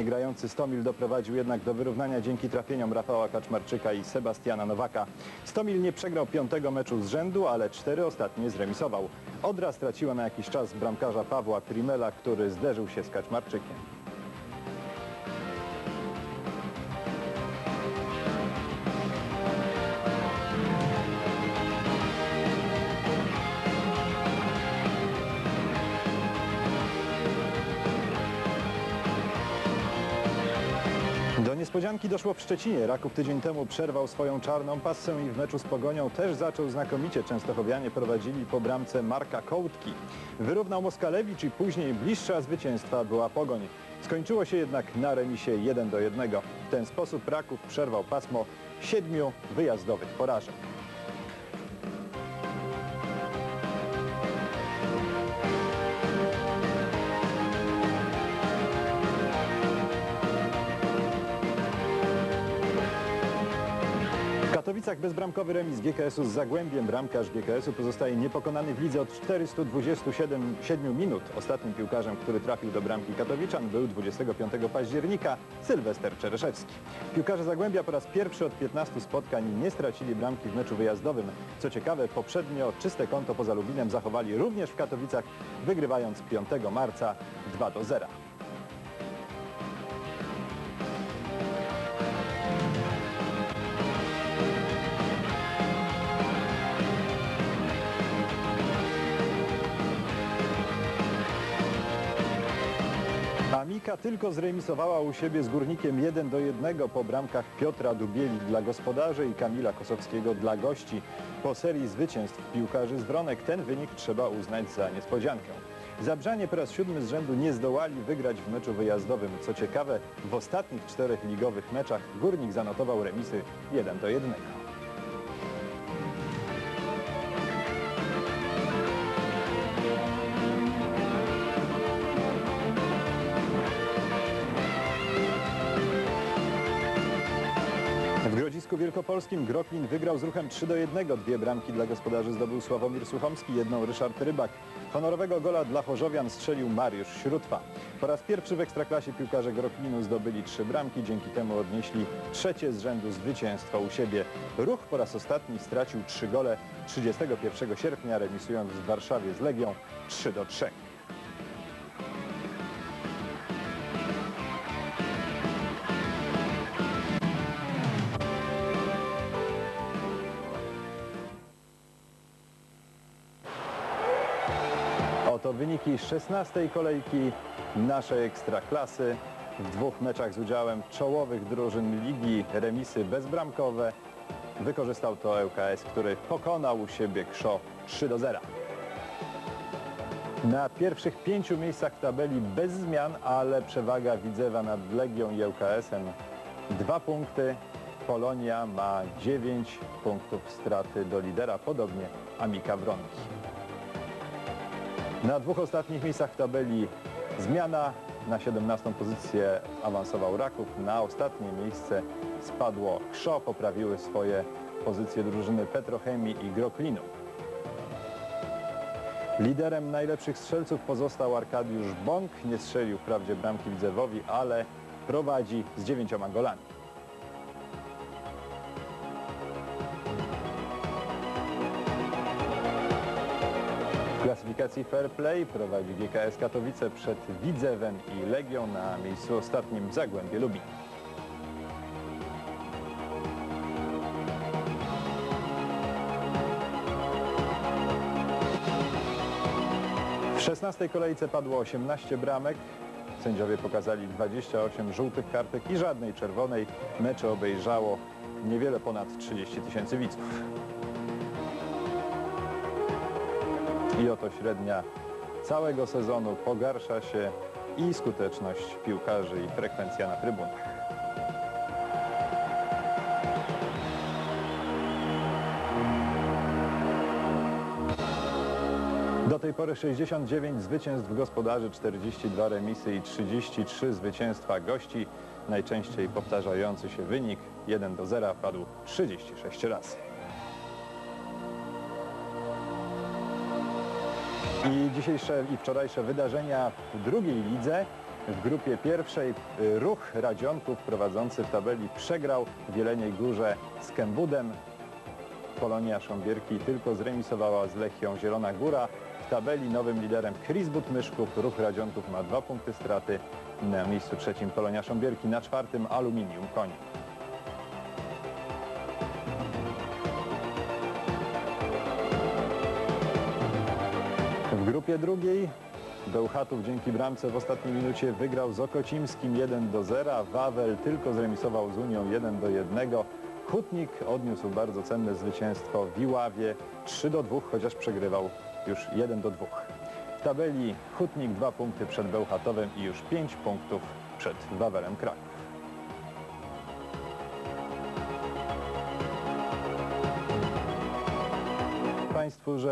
Świetnie grający Stomil doprowadził jednak do wyrównania dzięki trafieniom Rafała Kaczmarczyka i Sebastiana Nowaka. Stomil nie przegrał piątego meczu z rzędu, ale cztery ostatnie zremisował. Odra straciła na jakiś czas bramkarza Pawła Trimela, który zderzył się z Kaczmarczykiem. Niespodzianki doszło w Szczecinie. Raków tydzień temu przerwał swoją czarną pasę i w meczu z Pogonią też zaczął znakomicie. Częstochowianie prowadzili po bramce Marka Kołtki. Wyrównał Moskalewicz i później bliższa zwycięstwa była Pogoń. Skończyło się jednak na remisie 1 do 1. W ten sposób Raków przerwał pasmo siedmiu wyjazdowych porażek. Katowicach bezbramkowy remis GKS-u z Zagłębiem. Bramkarz GKS-u pozostaje niepokonany w lidze od 427 7 minut. Ostatnim piłkarzem, który trafił do bramki Katowiczan był 25 października Sylwester Czereszewski. Piłkarze Zagłębia po raz pierwszy od 15 spotkań nie stracili bramki w meczu wyjazdowym. Co ciekawe, poprzednio czyste konto poza Lubinem zachowali również w Katowicach, wygrywając 5 marca 2 do 0. Amika tylko zremisowała u siebie z Górnikiem 1 do 1 po bramkach Piotra Dubieli dla gospodarzy i Kamila Kosowskiego dla gości. Po serii zwycięstw piłkarzy z Wronek ten wynik trzeba uznać za niespodziankę. Zabrzanie po raz siódmy z rzędu nie zdołali wygrać w meczu wyjazdowym. Co ciekawe, w ostatnich czterech ligowych meczach Górnik zanotował remisy 1 do 1. Wielkopolskim Groklin wygrał z ruchem 3 do 1. Dwie bramki dla gospodarzy zdobył Sławomir Suchomski, jedną Ryszard Rybak. Honorowego gola dla Chorzowian strzelił Mariusz Śrótwa. Po raz pierwszy w Ekstraklasie piłkarze Groklinu zdobyli trzy bramki, dzięki temu odnieśli trzecie z rzędu zwycięstwo u siebie. Ruch po raz ostatni stracił trzy gole 31 sierpnia, remisując w Warszawie z Legią 3 do 3. Oto wyniki 16. kolejki naszej Ekstraklasy. W dwóch meczach z udziałem czołowych drużyn ligi remisy bezbramkowe. Wykorzystał to ŁKS, który pokonał u siebie Krzо 3 do 0. Na pierwszych pięciu miejscach w tabeli bez zmian, ale przewaga Widzewa nad Legią i ŁKS-em. Dwa punkty. Polonia ma 9 punktów straty do lidera, podobnie Amika Wronki. Na dwóch ostatnich miejscach w tabeli zmiana. Na 17 pozycję awansował Raków. Na ostatnie miejsce spadło Krzo. Poprawiły swoje pozycje drużyny Petrochemii i Groklinu. Liderem najlepszych strzelców pozostał Arkadiusz Bąk. Nie strzelił wprawdzie bramki Widzewowi, ale prowadzi z dziewięcioma golami. Klasyfikacji Fair Play prowadzi GKS Katowice przed Widzewem i Legią na miejscu ostatnim Zagłębie Lubin. W 16 kolejce padło 18 bramek. Sędziowie pokazali 28 żółtych kartek i żadnej czerwonej. Mecze obejrzało niewiele ponad 30 tysięcy widzów. I oto średnia całego sezonu pogarsza się i skuteczność piłkarzy i frekwencja na trybunach. Do tej pory 69 zwycięstw gospodarzy, 42 remisy i 33 zwycięstwa gości. Najczęściej powtarzający się wynik 1 do 0 padł 36 razy. I dzisiejsze i wczorajsze wydarzenia w drugiej lidze. W grupie pierwszej y, ruch Radzionków prowadzący w tabeli przegrał w Jeleniej Górze z Kębudem. Polonia Sząbierki tylko zremisowała z Lechią Zielona Góra. W tabeli nowym liderem Chris Myszków, ruch Radzionków ma dwa punkty straty. Na miejscu trzecim Polonia Sząbierki, na czwartym Aluminium Koń. Grupie drugiej Bełchatów dzięki bramce w ostatniej minucie wygrał z Okocimskim 1 do 0. Wawel tylko zremisował z Unią 1 do 1. Hutnik odniósł bardzo cenne zwycięstwo w Iławie 3 do 2, chociaż przegrywał już 1 do 2. W tabeli Hutnik 2 punkty przed Bełchatowem i już 5 punktów przed Wawelem Kraków. Państwu, że